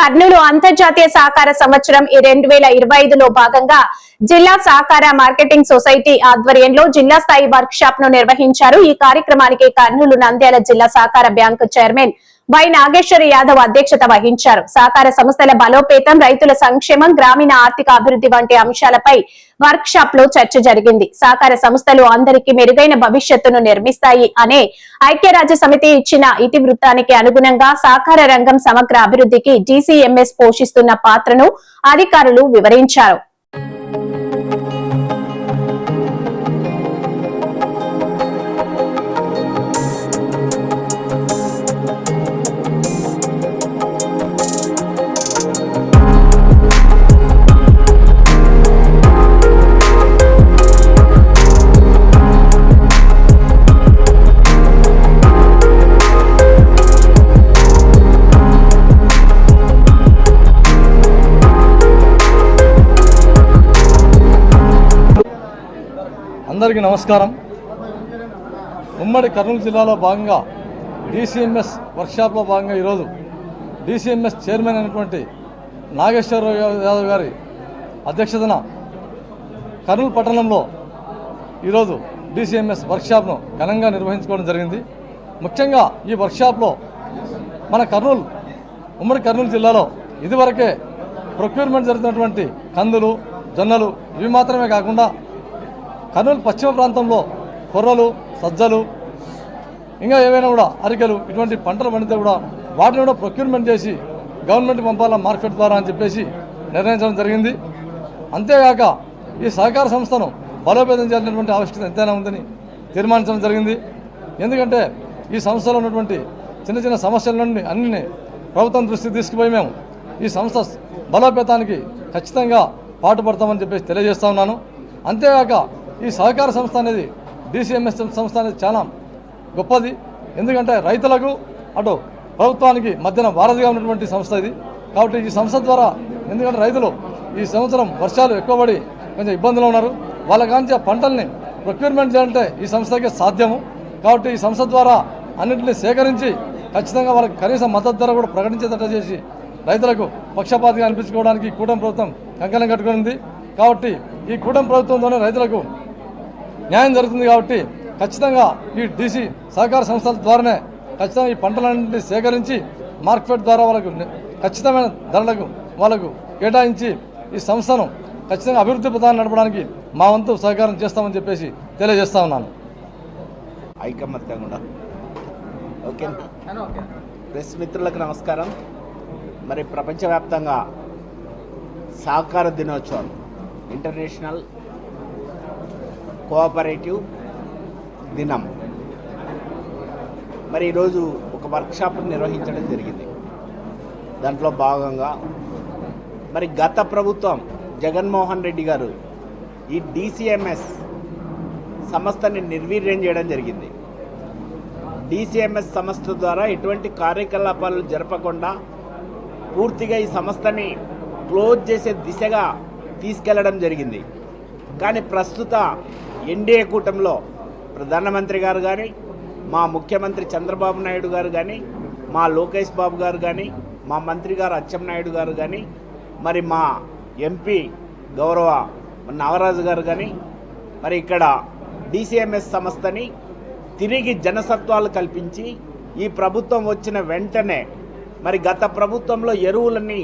కర్నూలు అంతర్జాతీయ సహకార సంవత్సరం ఈ రెండు వేల ఇరవై ఐదులో భాగంగా జిల్లా సహకార మార్కెటింగ్ సొసైటీ ఆధ్వర్యంలో జిల్లా స్థాయి వర్క్ షాప్ను నిర్వహించారు. ఈ కార్యక్రమానికి కర్నూలు నంద్యాల జిల్లా సహకార bank chairman Y Nageswara Yadav అధ్యక్షత వహించారు. సహకార సంస్థల బలోపేతం రైతుల సంక్షేమం గ్రామీణ ఆర్థిక అభివృద్ధి వంటి అంశాలపై వర్క్ షాప్లో చర్చ జరిగింది. సహకార సంస్థలు అందరికీ మెరుగైన భవిష్యత్తును నిర్మిస్తాయి అనే ఐక్యరాజ్య సమితి ఇచ్చిన ఇతివృత్తానికి అనుగుణంగా సహకార రంగం సమగ్ర అభివృద్ధికి డీసీఎంఎస్ పోషిస్తున్న పాత్రను అధికారులు వివరించారు. అందరికీ నమస్కారం. ఉమ్మడి కర్నూలు జిల్లాలో భాగంగా డీసీఎంఎస్ వర్క్షాప్లో భాగంగా ఈరోజు డీసీఎంఎస్ చైర్మన్ అయినటువంటి నాగేశ్వరరావు యాదవ్ గారి అధ్యక్షతన కర్నూలు పట్టణంలో ఈరోజు డీసీఎంఎస్ వర్క్షాప్ను ఘనంగా నిర్వహించుకోవడం జరిగింది. ముఖ్యంగా ఈ వర్క్షాప్లో మన కర్నూలు ఉమ్మడి కర్నూలు జిల్లాలో ఇదివరకే ప్రొక్యూర్మెంట్ జరుగుతున్నటువంటి కందులు జొన్నలు ఇవి మాత్రమే కాకుండా కర్నూలు పశ్చిమ ప్రాంతంలో కొర్రలు సజ్జలు ఇంకా ఏవైనా కూడా అరికెలు ఇటువంటి పంటలు పండితే కూడా వాటిని కూడా ప్రొక్యూర్మెంట్ చేసి గవర్నమెంట్ పంపాల మార్కెట్ ద్వారా అని చెప్పేసి నిర్ణయించడం జరిగింది. అంతేగాక ఈ సహకార సంస్థను బలోపేతం చేయాల్సినటువంటి ఆవశ్యకత ఎంతైనా ఉందని తీర్మానించడం జరిగింది. ఎందుకంటే ఈ సంస్థలో ఉన్నటువంటి చిన్న చిన్న సమస్యల నుండి అన్ని ప్రభుత్వం దృష్టికి తీసుకుపోయి మేము ఈ సంస్థ బలోపేతానికి ఖచ్చితంగా పాటుపడతామని చెప్పేసి తెలియజేస్తా ఉన్నాను. అంతేగాక ఈ సహకార సంస్థ అనేది డీసీఎంఎస్ సంస్థ అనేది చాలా గొప్పది. ఎందుకంటే రైతులకు అటు ప్రభుత్వానికి మధ్యన వారధిగా ఉన్నటువంటి సంస్థ ఇది. కాబట్టి ఈ సంస్థ ద్వారా ఎందుకంటే రైతులు ఈ సంవత్సరం వర్షాలు ఎక్కువ పడి కొంచెం ఇబ్బందులు ఉన్నారు. వాళ్ళ కాంచి పంటల్ని ప్రొక్యూర్మెంట్ చేయాలంటే ఈ సంస్థకే సాధ్యము. కాబట్టి ఈ సంస్థ ద్వారా అన్నింటినీ సేకరించి ఖచ్చితంగా వాళ్ళకి కనీస మద్దతు ధర కూడా ప్రకటించేటట్టు చేసి రైతులకు పక్షపాతిగా అనిపించుకోవడానికి ఈ కూటమి ప్రభుత్వం కంకణం కట్టుకుని కాబట్టి ఈ కూటమి ప్రభుత్వంతోనే రైతులకు న్యాయం జరుగుతుంది కాబట్టి ఖచ్చితంగా ఈ డీసీ సహకార సంస్థల ద్వారానే ఖచ్చితంగా ఈ పంటలన్నింటినీ సేకరించి మార్కెట్ ద్వారా వాళ్ళకు ఖచ్చితమైన ధరలకు వాళ్ళకు కేటాయించి ఈ సంస్థను ఖచ్చితంగా అభివృద్ధి పథాన్ని నడపడానికి మా వంతు సహకారం చేస్తామని చెప్పేసి తెలియజేస్తా ఉన్నాను. ఓకే. ప్రెస్ మిత్రులకు నమస్కారం. మరి ప్రపంచవ్యాప్తంగా సహకార దినోత్సవం ఇంటర్నేషనల్ కోఆపరేటివ్ దినం. మరి ఈరోజు ఒక వర్క్షాప్ నిర్వహించడం జరిగింది. దాంట్లో భాగంగా మరి గత ప్రభుత్వం జగన్మోహన్ రెడ్డి గారు ఈ డిసిఎంఎస్ సంస్థని నిర్వీర్యం చేయడం జరిగింది. డిసిఎంఎస్ సంస్థ ద్వారా ఎటువంటి కార్యకలాపాలు జరపకుండా పూర్తిగా ఈ సంస్థని క్లోజ్ చేసే దిశగా తీసుకెళ్ళడం జరిగింది. కానీ ప్రస్తుత ఎన్డీఏ కూటమిలో ప్రధానమంత్రి గారు కానీ మా ముఖ్యమంత్రి చంద్రబాబు నాయుడు గారు కానీ మా లోకేష్ బాబు గారు కానీ మా మంత్రి గారు అచ్చెన్నాయుడు గారు కానీ మరి మా ఎంపీ గౌరవ నవరాజు గారు కానీ మరి ఇక్కడ డిసిఎంఎస్ సంస్థని తిరిగి జనసత్వాలు కల్పించి ఈ ప్రభుత్వం వచ్చిన వెంటనే మరి గత ప్రభుత్వంలో ఎరువులని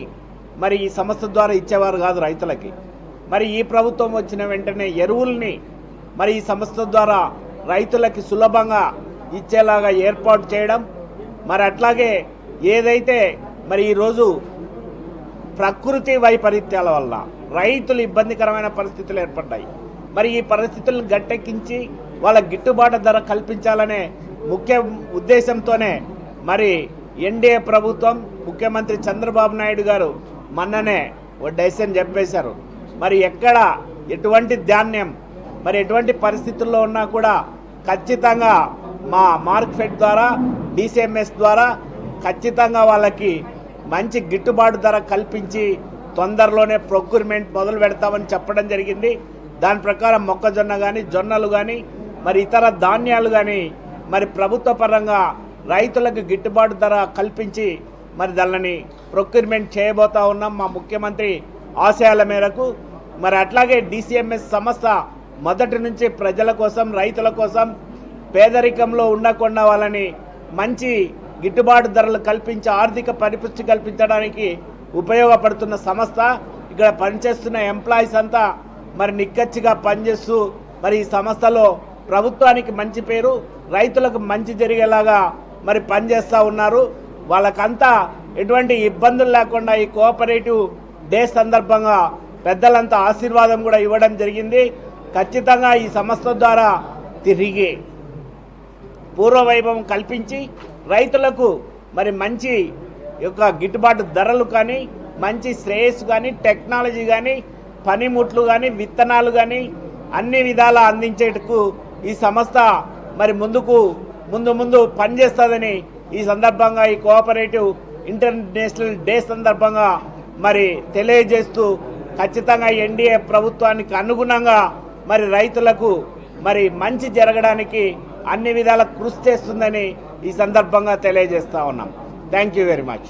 మరి ఈ సంస్థ ద్వారా ఇచ్చేవారు కాదు రైతులకి. మరి ఈ ప్రభుత్వం వచ్చిన వెంటనే ఎరువుల్ని మరి ఈ సంస్థ ద్వారా రైతులకి సులభంగా ఇచ్చేలాగా ఏర్పాటు చేయడం మరి అట్లాగే ఏదైతే మరి ఈరోజు ప్రకృతి వైపరీత్యాల వల్ల రైతులు ఇబ్బందికరమైన పరిస్థితులు ఏర్పడ్డాయి. మరి ఈ పరిస్థితులను గట్టెక్కించి వాళ్ళ గిట్టుబాటు ధర కల్పించాలనే ముఖ్య ఉద్దేశంతోనే మరి ఎన్డీఏ ప్రభుత్వం ముఖ్యమంత్రి చంద్రబాబు నాయుడు గారు మొన్ననే ఓ డెసిషన్ చెప్పేశారు. మరి ఎక్కడ ఎటువంటి ధాన్యం మరి ఎటువంటి పరిస్థితుల్లో ఉన్నా కూడా ఖచ్చితంగా మా మార్కెట్ ద్వారా డిసిఎంఎస్ ద్వారా ఖచ్చితంగా వాళ్ళకి మంచి గిట్టుబాటు ధర కల్పించి తొందరలోనే ప్రొక్యూర్మెంట్ మొదలు పెడతామని చెప్పడం జరిగింది. దాని ప్రకారం మొక్కజొన్న కానీ జొన్నలు కానీ మరి ఇతర ధాన్యాలు కానీ మరి ప్రభుత్వ పరంగా రైతులకు గిట్టుబాటు ధర కల్పించి మరి దానిని ప్రొక్యూర్మెంట్ చేయబోతా ఉన్నాం మా ముఖ్యమంత్రి ఆశయాల మేరకు. మరి అట్లాగే డిసిఎంఎస్ సంస్థ మొదటి నుంచి ప్రజల కోసం రైతుల కోసం పేదరికంలో ఉండకుండా వాళ్ళని మంచి గిట్టుబాటు ధరలు కల్పించి ఆర్థిక పరిపుష్టి కల్పించడానికి ఉపయోగపడుతున్న సంస్థ. ఇక్కడ పనిచేస్తున్న ఎంప్లాయీస్ అంతా మరి నిక్కచ్చిగా పనిచేస్తూ మరి ఈ సంస్థలో ప్రభుత్వానికి మంచి పేరు రైతులకు మంచి జరిగేలాగా మరి పనిచేస్తూ ఉన్నారు. వాళ్ళకంతా ఎటువంటి ఇబ్బందులు లేకుండా ఈ కోఆపరేటివ్ డే సందర్భంగా పెద్దలంతా ఆశీర్వాదం కూడా ఇవ్వడం జరిగింది. ఖచ్చితంగా ఈ సంస్థ ద్వారా తిరిగి పూర్వవైభవం కల్పించి రైతులకు మరి మంచి యొక్క గిట్టుబాటు ధరలు కానీ మంచి శ్రేయస్సు కానీ టెక్నాలజీ కానీ పనిముట్లు కానీ విత్తనాలు కానీ అన్ని విధాలా అందించేటకు ఈ సంస్థ మరి ముందుకు ముందు ముందు పనిచేస్తుందని ఈ సందర్భంగా ఈ కోఆపరేటివ్ ఇంటర్నేషనల్ డే సందర్భంగా మరి తెలియజేస్తూ ఖచ్చితంగా ఎన్డీఏ ప్రభుత్వానికి అనుగుణంగా మరి రైతులకు మరి మంచి జరగడానికి అన్ని విధాల కృషి చేస్తుందని ఈ సందర్భంగా తెలియజేస్తా ఉన్నాం. Thank you very much